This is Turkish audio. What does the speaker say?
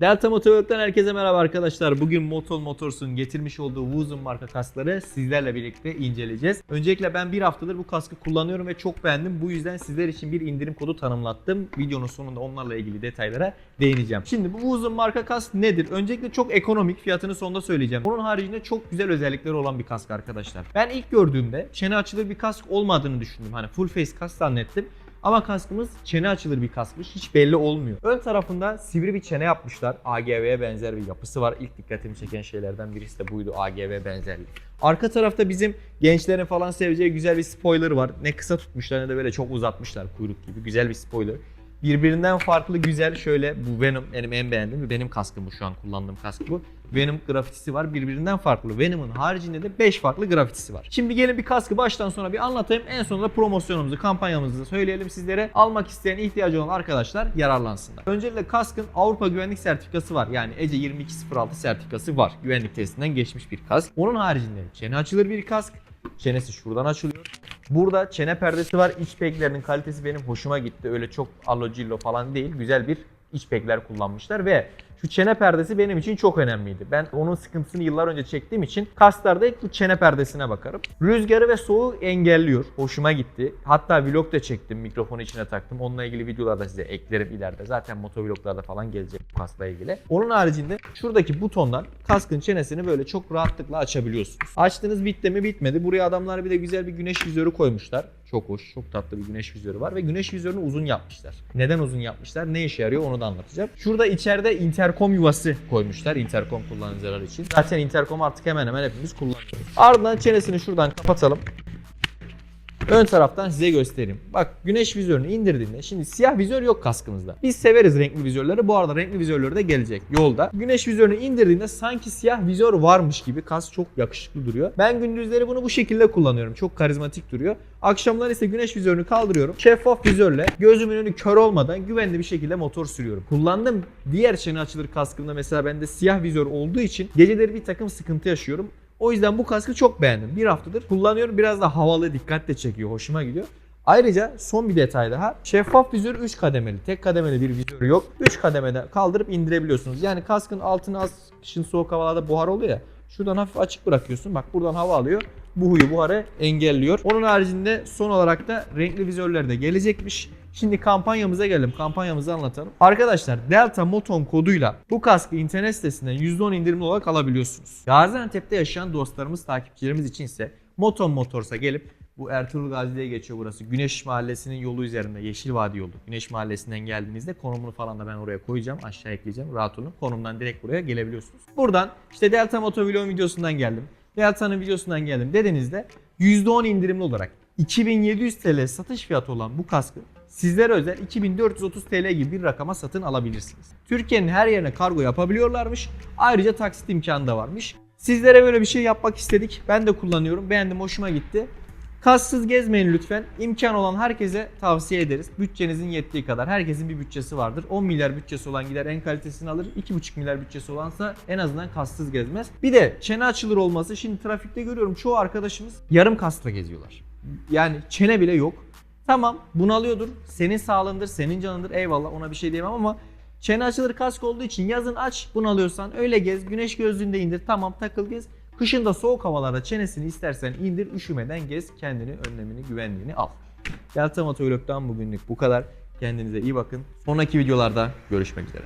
Delta Motorwork'tan herkese merhaba arkadaşlar. Bugün Motol Motors'un getirmiş olduğu Woozone marka kaskları sizlerle birlikte inceleyeceğiz. Öncelikle ben bir haftadır bu kaskı kullanıyorum ve çok beğendim. Bu yüzden sizler için bir indirim kodu tanımlattım. Videonun sonunda onlarla ilgili detaylara değineceğim. Şimdi bu Woozone marka kask nedir? Öncelikle çok ekonomik fiyatını sonunda söyleyeceğim. Bunun haricinde çok güzel özellikleri olan bir kask arkadaşlar. Ben ilk gördüğümde çene açılır bir kask olmadığını düşündüm. Hani full face kask zannettim. Ama kaskımız çene açılır bir kaskmış. Hiç belli olmuyor. Ön tarafında sivri bir çene yapmışlar. AGV'ye benzer bir yapısı var. İlk dikkatimi çeken şeylerden birisi de buydu AGV benzerliği. Arka tarafta bizim gençlerin falan seveceği güzel bir spoiler var. Ne kısa tutmuşlar ne de böyle çok uzatmışlar kuyruk gibi. Güzel bir spoiler. Birbirinden farklı güzel şöyle bu Venom benim en beğendiğim ve benim kaskım bu şu an kullandığım kask bu. Venom grafitisi var birbirinden farklı. Venom'un haricinde de 5 farklı grafitisi var. Şimdi gelin bir kaskı baştan sona bir anlatayım. En sonunda promosyonumuzu, kampanyamızı söyleyelim sizlere. Almak isteyen, ihtiyacı olan arkadaşlar yararlansınlar. Öncelikle kaskın Avrupa Güvenlik Sertifikası var. Yani ECE 2206 sertifikası var. Güvenlik testinden geçmiş bir kask. Onun haricinde çene açılır bir kask. Çenesi şuradan açılıyor. Burada çene perdesi var. İç peklerinin kalitesi benim hoşuma gitti. Öyle çok alocillo falan değil. Güzel bir iç pekler kullanmışlar ve şu çene perdesi benim için çok önemliydi. Ben onun sıkıntısını yıllar önce çektiğim için kaslarda ilk bu çene perdesine bakarım. Rüzgarı ve soğuğu engelliyor. Hoşuma gitti. Hatta vlog da çektim. Mikrofonu içine taktım. Onunla ilgili videolar da size eklerim ileride. Zaten motovloglarda falan gelecek bu kaskla ilgili. Onun haricinde şuradaki butondan kaskın çenesini böyle çok rahatlıkla açabiliyorsunuz. Açtınız bitti mi bitmedi. Buraya adamlar bir de güzel bir güneş vizörü koymuşlar. Çok hoş, çok tatlı bir güneş vizörü var ve güneş vizörünü uzun yapmışlar. Neden uzun yapmışlar? Ne işe yarıyor onu da anlatacağım. Şurada içeride interkom yuvası koymuşlar interkom kullanıcılar için. Zaten interkom artık hemen hemen hepimiz kullanıyoruz. Ardından çenesini şuradan kapatalım. Ön taraftan size göstereyim. Bak güneş vizörünü indirdiğinde şimdi siyah vizör yok kaskımızda. Biz severiz renkli vizörleri. Bu arada renkli vizörleri de gelecek yolda. Güneş vizörünü indirdiğinde sanki siyah vizör varmış gibi kask çok yakışıklı duruyor. Ben gündüzleri bunu bu şekilde kullanıyorum. Çok karizmatik duruyor. Akşamlar ise güneş vizörünü kaldırıyorum. Şeffaf vizörle gözümün önü kör olmadan güvenli bir şekilde motor sürüyorum. Kullandığım diğer çene açılır kaskımda mesela bende siyah vizör olduğu için geceleri bir takım sıkıntı yaşıyorum. O yüzden bu kaskı çok beğendim. Bir haftadır kullanıyorum. Biraz da havalı, dikkat de çekiyor. Hoşuma gidiyor. Ayrıca son bir detay daha. Şeffaf vizör 3 kademeli. Tek kademeli bir vizör yok. 3 kademede kaldırıp indirebiliyorsunuz. Yani kaskın altını az kışın soğuk havalarda buhar oluyor ya. Şuradan hafif açık bırakıyorsun. Bak buradan hava alıyor. Bu huyu buharı engelliyor. Onun haricinde son olarak da renkli vizörler de gelecekmiş. Şimdi kampanyamıza gelelim. Kampanyamızı anlatalım. Arkadaşlar Delta Moton koduyla bu kaskı internet sitesinden %10 indirimli olarak alabiliyorsunuz. Gaziantep'te yaşayan dostlarımız, takipçilerimiz için ise Moton Motors'a gelip bu Ertuğrul Gazi'ye geçiyor burası. Güneş Mahallesi'nin yolu üzerinde. Yeşil Vadi yolu. Güneş Mahallesi'nden geldiğinizde konumunu falan da ben oraya koyacağım. Aşağı ekleyeceğim. Rahat olun. Konumdan direkt buraya gelebiliyorsunuz. Buradan işte Delta Motovlog videosundan geldim. Delta'nın videosundan geldim dediğinizde %10 indirimli olarak 2700 TL satış fiyatı olan bu kaskı sizlere özel 2430 TL gibi bir rakama satın alabilirsiniz. Türkiye'nin her yerine kargo yapabiliyorlarmış. Ayrıca taksit imkanı da varmış. Sizlere böyle bir şey yapmak istedik. Ben de kullanıyorum. Beğendim, hoşuma gitti. Kassız gezmeyin lütfen. İmkan olan herkese tavsiye ederiz. Bütçenizin yettiği kadar. Herkesin bir bütçesi vardır. 10 milyar bütçesi olan gider en kalitesini alır. 2,5 milyar bütçesi olansa en azından kassız gezmez. Bir de çene açılır olması. Şimdi trafikte görüyorum çoğu arkadaşımız yarım kasla geziyorlar. Yani çene bile yok. Tamam bunalıyordur. Senin sağlığındır, senin canındır. Eyvallah ona bir şey diyemem ama çene açılır kask olduğu için yazın aç bunalıyorsan öyle gez. Güneş gözlüğünde indir. Tamam takıl gez. Kışın da soğuk havalarda çenesini istersen indir. Üşümeden gez. Kendini, önlemini, güvenliğini al. Delta Motovlog'dan bugünlük bu kadar. Kendinize iyi bakın. Sonraki videolarda görüşmek üzere.